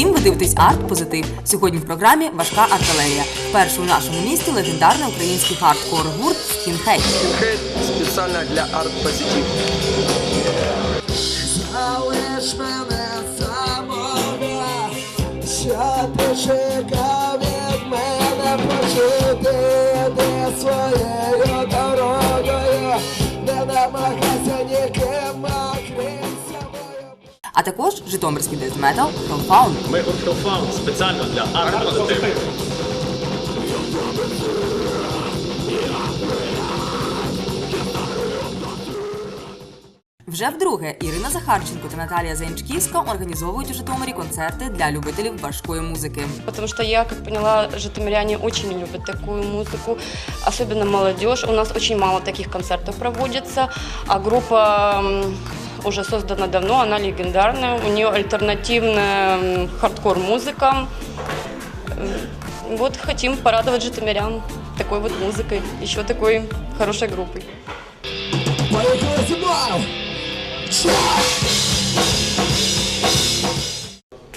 Всім! Ви дивитесь арт позитив. Сьогодні в програмі важка артилерія. Перший у нашому місті легендарний український хардкор гурт Скінхейт. Скинхед спеціально для арт-позитив. Залиш мене А також житомирський дезметал Hellfound. Ми гурт Hellfound спеціально для арт-позитиву. Вже вдруге Ірина Захарченко та Наталія Заянчківська організовують у Житомирі концерти для любителів важкої музики. Потому что я, как поняла, житомиряне очень любят такую музыку, особенно молодежь. У нас очень мало таких концертов проводится, а группа м, уже создана давно, она легендарная, у нее альтернативная хардкор-музыка. Вот хотим порадовать житомирян такой вот музыкой, еще такой хорошей группой.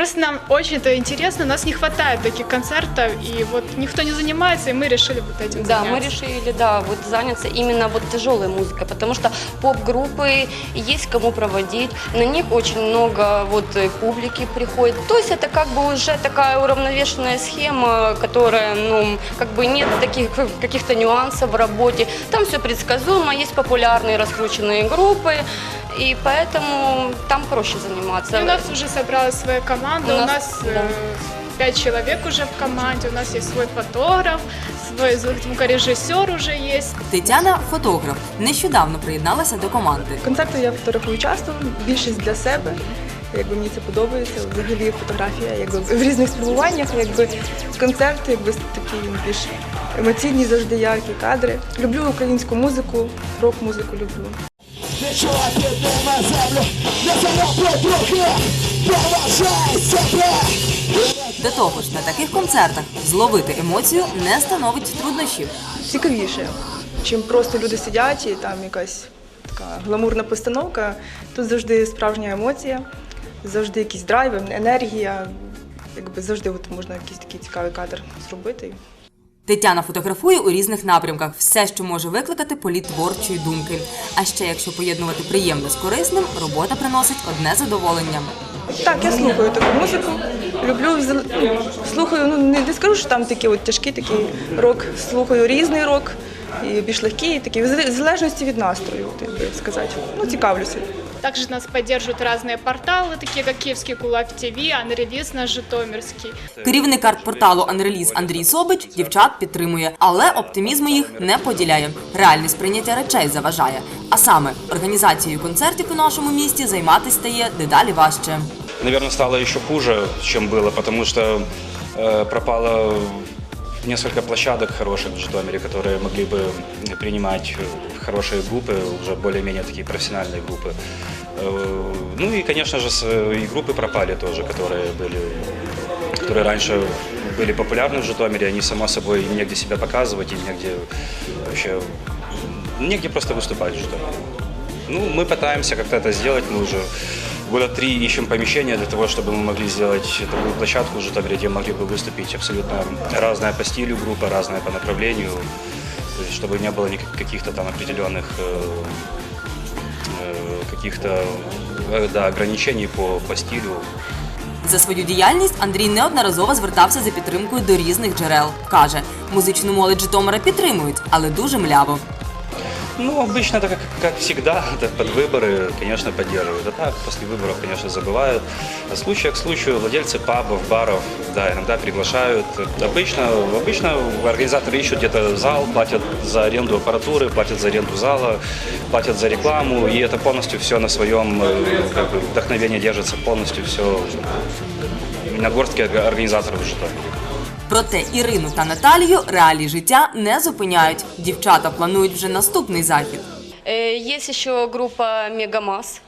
Просто нам очень это интересно, нас не хватает таких концертов, и вот никто не занимается, и мы решили вот этим Да, мы заняться. решили, да, вот заняться именно вот тяжелой музыкой, потому что поп-группы есть кому проводить, на них очень много вот публики приходит. То есть это как бы уже такая уравновешенная схема, которая, ну, как бы нет таких каких-то нюансов в работе. Там все предсказуемо, есть популярные раскрученные группы, и поэтому там проще заниматься. И у нас уже собралась своя команда, У у нас, нас, да. э, пять человек уже в команде, у нас есть свой фотограф, свой звукорежиссер уже есть. Тетяна фотограф. Нещодавно приєдналася до команди. Концерти я фотографую часто, більшість для себе. Якби мені це подобається, взагалі фотографія, якби в різних спілкуваннях, якби концерти, якби такі більш емоційні завжди яркі кадри. Люблю українську музику, рок-музику люблю. Нічого підніме землю, не зароблю трохи, поважай себе! До того ж, на таких концертах зловити емоцію не становить труднощів. Цікавіше, чим просто люди сидять і там якась така гламурна постановка. Тут завжди справжня емоція, завжди якийсь драйв, енергія. Якби завжди от можна якийсь такий цікавий кадр зробити. Тетяна фотографує у різних напрямках все, що може викликати політ творчої думки. А ще якщо поєднувати приємне з корисним, робота приносить одне задоволення. Так, я слухаю таку музику. Люблю вза- ну, слухаю, ну не, не скажу, що там такий от тяжкий такий рок. Слухаю різний рок, і більш легкий, і такий, в зал- в залежності від настрою, як би сказати. Ну, цікавлюся. Также нас поддерживают разные порталы, такие как Киевский Кулак ТВ, Анрелиз наш Житомирский. Керівник арт-порталу Анреліз Андрій Собич дівчат підтримує, але оптимізму їх не поділяє. Реальне сприйняття речей заважає. А саме організацією концертів у нашому місті займатися стає дедалі важче. наверное, стало еще хуже, чем было, потому что э, пропало несколько площадок хороших в Житомире, которые могли бы принимать хорошие группы, уже более-менее такие профессиональные группы. Э, ну и, конечно же, и группы пропали тоже, которые были, которые раньше были популярны в Житомире, они, само собой, негде себя показывать и негде вообще, негде просто выступать в Житомире. Ну, мы пытаемся как-то это сделать. Мы уже года три ищем помещение для того, чтобы мы могли сделать такую площадку в Житомире, где могли бы выступить абсолютно разная по стилю группа, разная по направлению, то есть, чтобы не было никак- каких-то там определенных э, э, каких-то э, да, ограничений по, по стилю. За свою діяльність Андрій неодноразово звертався за підтримкою до різних джерел. Каже, музичну молодь Житомира підтримують, але дуже мляво. Ну, обычно это как, как всегда, это под выборы, конечно, поддерживают. А так, после выборов, конечно, забывают. От случая к случаю владельцы пабов, баров, да, иногда приглашают. Обычно, обычно организаторы ищут где-то зал, платят за аренду аппаратуры, платят за аренду зала, платят за рекламу, и это полностью все на своем э, как бы, вдохновении держится, полностью все на горстке организаторов в Житомире. Проте Ірину та Наталію реалії життя не зупиняють. Дівчата планують вже наступний захід. Э, Есть еще группа Мегамас.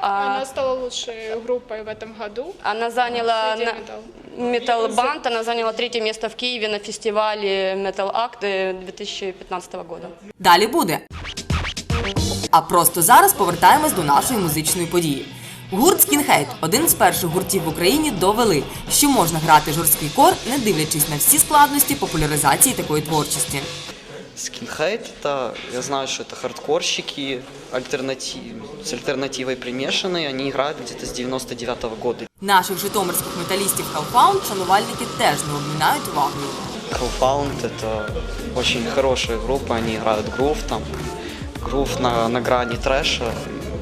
А, Она стала лучшей группой в этом году. Она заняла Среди на- Metal Band, она заняла третье место в Киеве на фестивале Metal Act э, 2015 года. Далі буде. А просто зараз повертаємось до нашої музичної події. Гурт Скінхейт один з перших гуртів в Україні довели, що можна грати жорсткий кор, не дивлячись на всі складності популяризації такої творчості. Скинхейт это, я знаю, что это хардкорщики альтернатив, с альтернативой примешанные, они играют где-то с 99 года. Наших житомирських металістів Hellfound шанувальники теж не обмінають увагою. Hellfound это очень хорошая группа, они играют грув там, грув на, на грани трэша,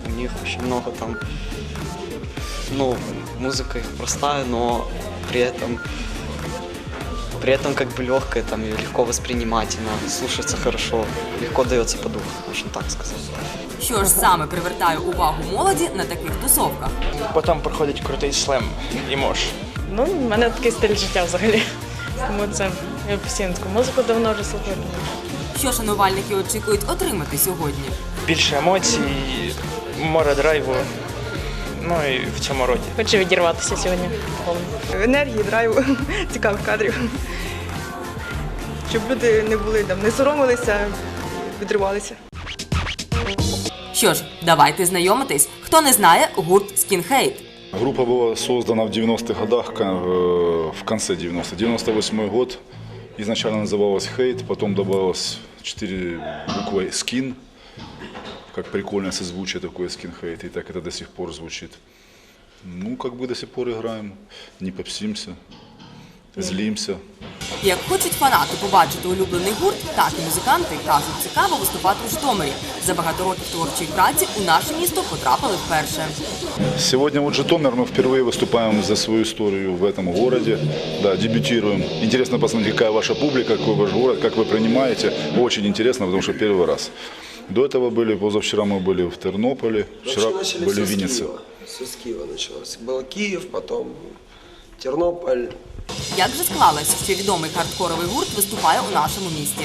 и у них очень много там, ну, музыка их простая, но при этом при этом как бы легкая, там ее легко воспринимательно, слушается хорошо, легко дается по духу, можно так сказать. Що ж саме привертає увагу молоді на таких тусовках? Потім проходить крутий слем і мож. Ну, в мене такий стиль життя взагалі. Тому це я постійно таку музику давно вже слухаю. Що шанувальники очікують отримати сьогодні? Більше емоцій, море драйву. Ну і в цьому роді. Хочу відірватися сьогодні. повно. енергії, драйву, цікавих кадрів. Щоб люди не були там, не соромилися, відривалися. Що ж, давайте знайомитись. Хто не знає, гурт Скінхейт. Группа была создана в 90-х годах, ка- э, в конце 90-х. 98 год. Изначально называлась Хейт, потом добавилось 4 буквы Скин, как прикольное созвучие такое Скин Хейт, и так это до сих пор звучит. Ну, как бы до сих пор играем, не попсимся, злимся. Як хочуть фанати побачити улюблений гурт, так і музиканти кажуть, цікаво виступати у Житомирі. За багато років творчої праці у наше місто потрапили вперше. Сегодня вот Житомир, мы впервые выступаем за свою историю в этом городе. Да, дебютируем. Интересно посмотреть, какая ваша публика, какой ваш город, как вы принимаете. Очень интересно, потому что первый раз. До этого были, позавчера мы были в Тернополе, вчера Вообще начали были все в с Виннице. Киева. Все с Киева началось. Был Киев, потом Тернополь. Як же склалось, що відомий хардкоровий гурт виступає у нашому місті?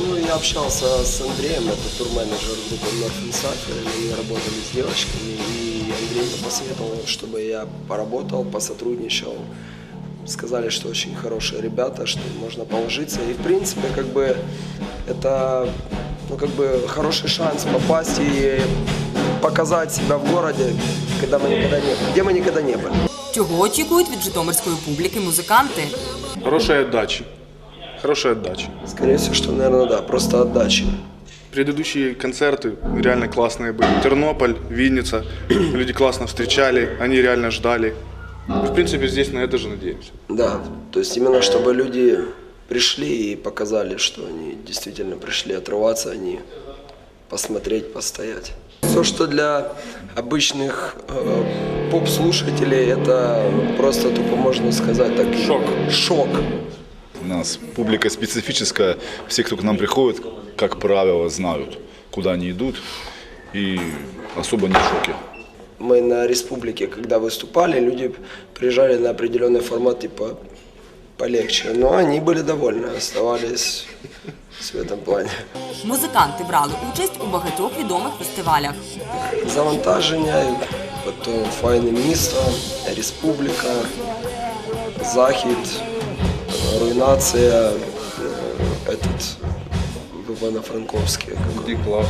Ну, я общался с Андреем, это турменеджер группы North Insider, мы работали с девочками, и Андрей мне посоветовал, чтобы я поработал, посотрудничал. Сказали, что очень хорошие ребята, что можно положиться. И, в принципе, как бы, это ну, как бы хороший шанс попасть и показать себя в городе, когда мы никогда не, где мы никогда не были. Чого очікують від житомирської публіки музиканти? Хорошей отдачи. Хорошей отдачи. Скорее всего, что, наверное, да, просто отдачи. Предыдущие концерты реально классные были. Тернополь, Винница. Люди классно встречали, они реально ждали. В принципе, здесь на это же надеемся. Да, то есть именно чтобы люди пришли и показали, что они действительно пришли отрываться, а не посмотреть, постоять. Все, что для обычных э, поп-слушателей, это просто тупо можно сказать так. Шок. Шок. У нас публика специфическая. Все, кто к нам приходит, как правило, знают, куда они идут. И особо не в шоке. Мы на республике, когда выступали, люди приезжали на определенный формат, типа полегче. Но они были довольны, оставались в этом плане. Музиканти брали участь у багатьох відомих фестивалях. Завантаження, потім файне місто, республіка, захід, руйнація, е, этот, в Івано-Франковське. Big Love,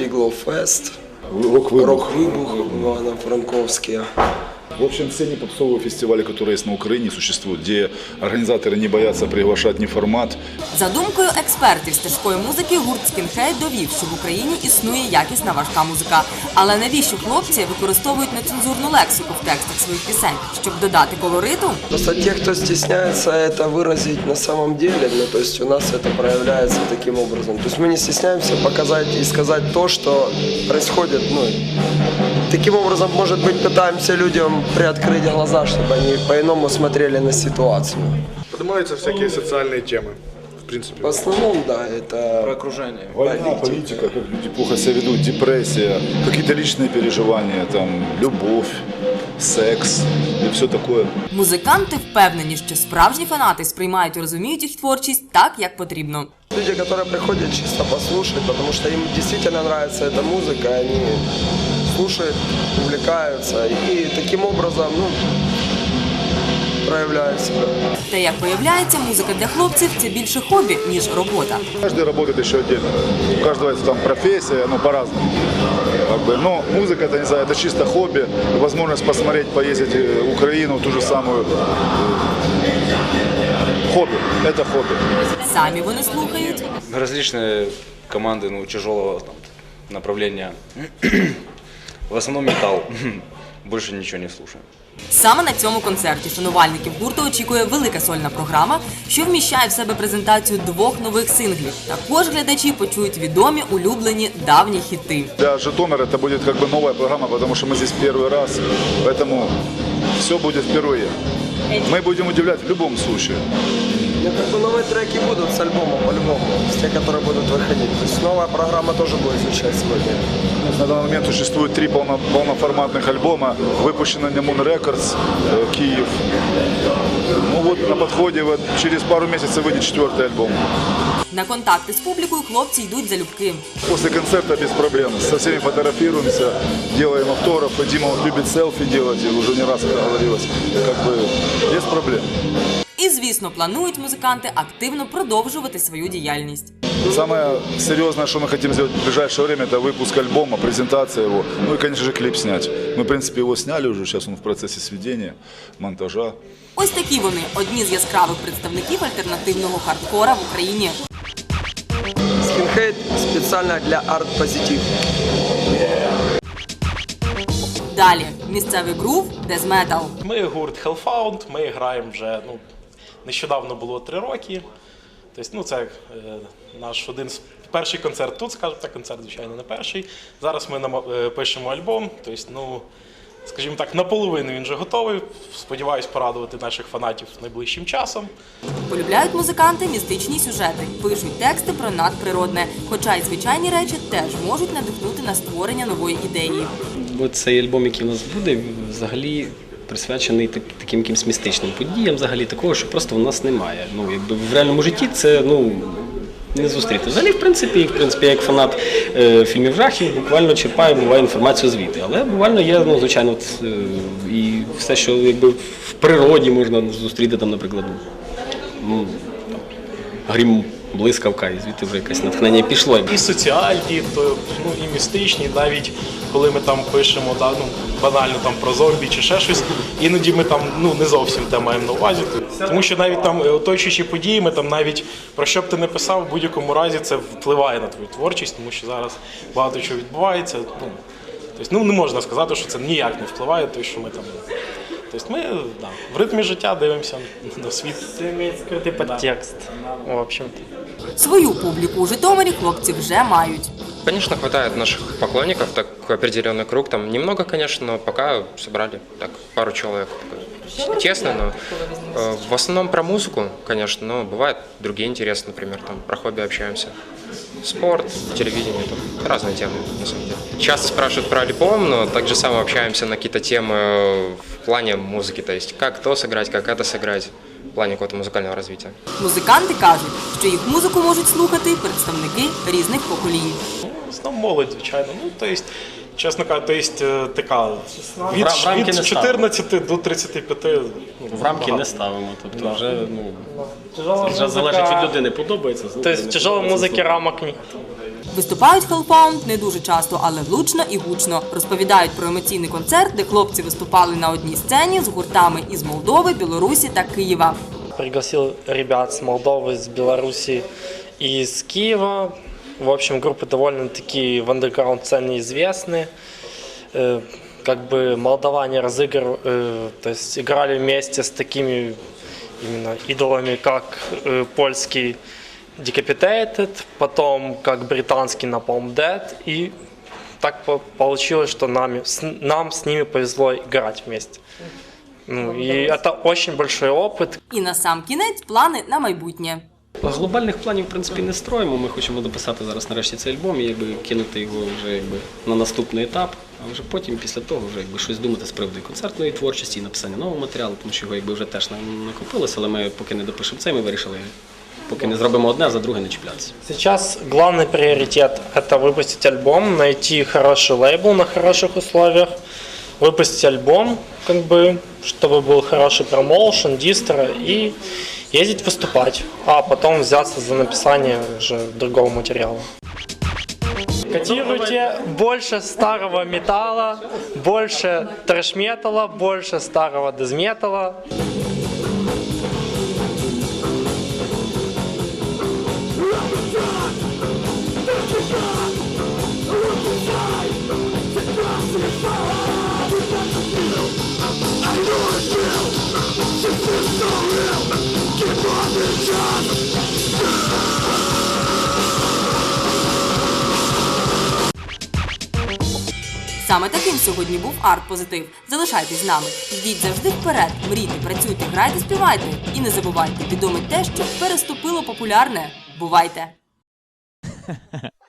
Big Love Fest. Рок-выбух. Рок-вибух в Івано-Франковське. В общем, все непопсовые фестивали, которые есть на Украине, существуют, где организаторы не боятся приглашать не формат, За думкою експертів з тяжкої музики, гурт Скінхейт довів, що в Україні існує якісна важка музика. Але навіщо хлопці використовують нецензурну лексику в текстах своїх пісень, щоб додати колориту? Просто те, кто стесняется это выразить на самом деле, ну, то есть у нас это проявляется таким образом. То есть мы не стесняемся показать и сказать то, что происходит, ну, таким образом, может быть, пытаемся людям приоткрыть глаза, чтобы они по-иному смотрели на ситуацию. Поднимаются всякие социальные темы. В принципе. В основном, да, это... Про окружение. Война, политика, как люди плохо себя ведут, депрессия, какие-то личные переживания, там, любовь, секс и все такое. Музиканти впевнені, що справжні фанати сприймають і розуміють їх творчість так, як потрібно. Люди, которые приходят чисто послушать, потому что им действительно нравится эта музыка, они слушают, увлекаются. И таким образом, ну, проявляю себя. Та як виявляється, музика для хлопців це більше хобі, ніж робота. Каждый работает еще отдельно. У каждого есть там профессия, ну, по-разному. Как бы, но музыка, это, не знаю, это чисто хобби, возможность посмотреть, поездить э, Украину, ту же самую. э, Хобби, это хобби. Самі вони слухають Различные команды ну, тяжелого там, направления. В основном металл. Больше ничего не слушаем. Саме на цьому концерті шанувальників гурту очікує велика сольна програма, що вміщає в себе презентацію двох нових синглів. Також глядачі почують відомі улюблені давні хіти. Для Житомира это будет как бы новая программа, потому что мы здесь первый раз, поэтому все будет впервые. Мы будем удивлять в любом случае. Ну, как бы новые треки будут с альбома, по-любому, с те, которые будут выходить. То есть новая программа тоже будет звучать сегодня. На данный момент существует три полно- полноформатных альбома, выпущены на Moon Records, э, Киев. Ну вот на подходе, вот, через пару месяцев выйдет четвертый альбом. На контакти з публікою хлопці йдуть залюбки. После концерта без проблем. Со всеми фотографируемся, делаем автографы. Дима вот любит селфи делать, и уже не раз это говорилось. Как бы без проблем. І, звісно, планують музиканти активно продовжувати свою діяльність. Самое серьезное, что мы хотим сделать в ближайшее время, это выпуск альбома, презентация его. Ну и, конечно же, клип снять. Мы, в принципе, его сняли уже, сейчас он в процессе сведения, монтажа. Ось такі вони одні з яскравих представників альтернативного хардкора в Україні. Скинхейт специально для арт-позитив. Далі місцевий грув, дезметал. Ми гурт Hellfound, ми граємо вже ну, нещодавно було три роки. Тобто, ну, це е, наш один з перший концерт тут, скажімо так, концерт, звичайно, не перший. Зараз ми е, пишемо альбом. Тобто, ну, скажімо так, наполовину він вже готовий. Сподіваюсь порадувати наших фанатів найближчим часом. Полюбляють музиканти містичні сюжети, пишуть тексти про надприродне, хоча й звичайні речі теж можуть надихнути на створення нової ідеї. Бо цей альбом, який у нас буде, взагалі присвячений так- таким якимсь містичним подіям, взагалі такого, що просто у нас немає. Ну, якби в реальному житті це ну. Не зустріти. Взагалі, в принципі, в принципі, як фанат е, фільмів жахів, буквально черпаю, буває інформацію звідти. Але буквально є, ну, звичайно, от, е, і все, що якби в природі можна зустріти, там, наприклад, ну, там, грім, блискавка, і звідти вже якесь натхнення пішло. І соціальні, то, ну, і містичні, навіть коли ми там пишемо да, ну, банально там про зомбі чи ще щось, іноді ми там ну, не зовсім те маємо на увазі. Тому що навіть там е, оточуючі події, ми там навіть про що б ти не писав, в будь-якому разі це впливає на твою творчість, тому що зараз багато чого відбувається. Ну, тобто, ну, не можна сказати, що це ніяк не впливає, тому що ми там. Тобто ми да, в ритмі життя дивимося на світ. Це має скритий підтекст, в общем-то. Свою публіку у Житомирі хлопці вже мають. Конечно, хватает наших поклонников, такой определенный круг. Там немного, конечно, но пока собрали так пару человек. Такой Тесно, но э, в основном про музыку, конечно, но бывают другие интересы, например, там про хобби общаемся. Спорт, телевидение, там разные темы, на самом деле. Часто спрашивают про альбом, но также само общаемся на какие-то темы э, в плане музыки, то есть как то сыграть, как это сыграть, в плане какого-то музыкального развития. Музиканти кажуть, що їх музику можуть слухати представники різних поколінь. В основному молодь, звичайно. Ну, то есть, чесно кажучи, то есть, е, така від, В рамки від не 14 до 35. Ну, В рамки багато. не ставимо. Тобто вже, ну, вже залежить від людини, подобається. Тобто не тяжелої музики рамок ні. Виступають Hellfound не дуже часто, але влучно і гучно. Розповідають про емоційний концерт, де хлопці виступали на одній сцені з гуртами із Молдови, Білорусі та Києва. Пригласил ребят с Молдовы, с Беларуси и из Киева. В общем, группы довольно-таки в андерграунд сцене известны. Э, Как бы молдаване разыгрывали, то есть играли вместе с такими именно идолами, как э, польский Decapitated, потом как британский Napalm Dead, и так по- получилось, что нами, с, нам с ними повезло играть вместе. Ну, и это очень большой опыт. І на сам кінець плани на майбутнє. Глобальних планів, в принципі, не строїмо. Ми хочемо дописати зараз нарешті цей альбом і якби кинути його вже якби на наступний етап. А вже потім, після того, вже якби щось думати з приводу і концертної творчості, і написання нового матеріалу, тому що його якби вже теж нам накопилося, але ми поки не допишемо це, ми вирішили, поки не зробимо одне, за друге не чіплятися. Сейчас главный приоритет – это выпустить альбом, найти хороший лейбл на хороших условиях, выпустить альбом, как бы, чтобы был хороший промоушен, дистро и ездить выступать, а потом взяться за написание уже другого материала. Котируйте больше старого металла, больше трэш-металла, больше старого дезметалла. Саме таким сьогодні був арт-позитив. Залишайтесь з нами. Йдіть завжди вперед. Мрійте, працюйте, грайте, співайте. І не забувайте, відомо те, що переступило популярне. Бувайте!